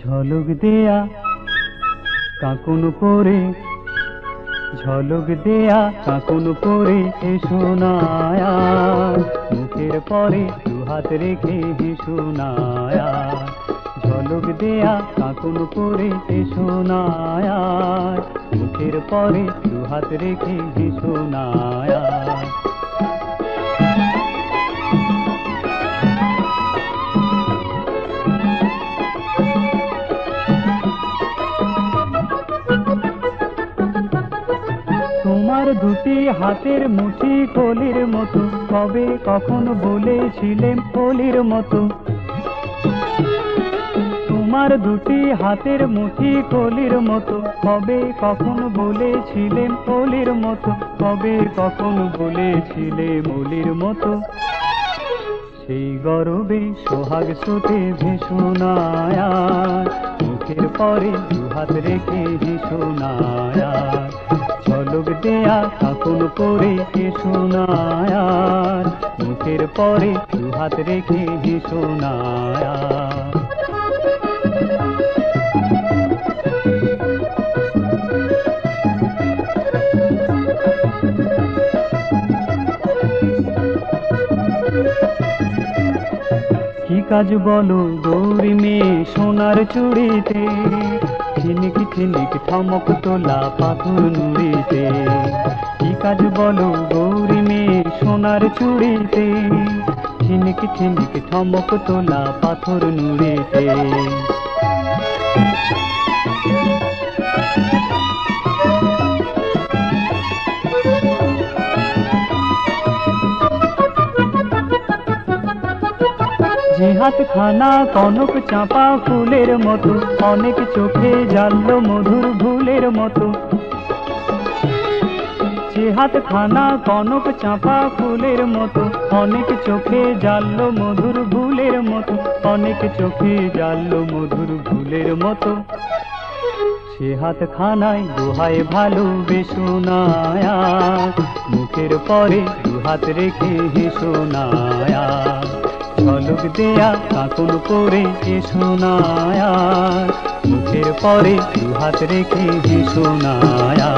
ঝলক দেয়া কাকুন পরে ঝলক দেয়া কাকুন পরে এসো নায়া মুখের পরে দুহাত রেখে হেসো নায়া ঝলক দেয়া কাকুন পরে এসো নায়া মুখের পরে দু হাত রেখে নায়া তোমার দুটি হাতের মুঠি কলির মতো, কবে কখন বলেছিলেন কলির মতো? তোমার দুটি হাতের মুঠি কলির মতো। কবে কখন বলেছিলেন কলির মতো? কবে কখন বলেছিলে মলির মতো? সেই গরবে সোহাগ সুতে ভীষণায়া মুখের পরে দুহাত রেখে ভীষণায়া ঝলক দেয়া কাকুন করে ভীষণায়া মুখের পরে দুহাত রেখে ভীষণায়া কাজ বলো, গৌরী মেয়ে, সোনার চুড়িতে। চিনিক চিনিক থমক তোলা পাথর নুড়িতে। কি কাজ বলো, গৌরী মেয়ে, সোনার চুড়িতে। চিনিক চিনিক থমক তোলা পাথর নুড়িতে। যে হাত খানা কনক চাপা ফুলের মতো, অনেক চোখে জানলো মধুর ভুলের মতো। যে হাত খানা কনক চাপা ফুলের মতো, অনেক চোখে জানলো মধুর ভুলের মতো, অনেক চোখে জানলো মধুর ভুলের মতো। সে হাত খানায় দোহায় ভালো বেশোনায়া মুখের পরে দুহাত রেখে হেসোনায়া ঝলক দেয়া কাকুন করে শোনায় মুখের পরে দু হাত রেখে হেসোনায়া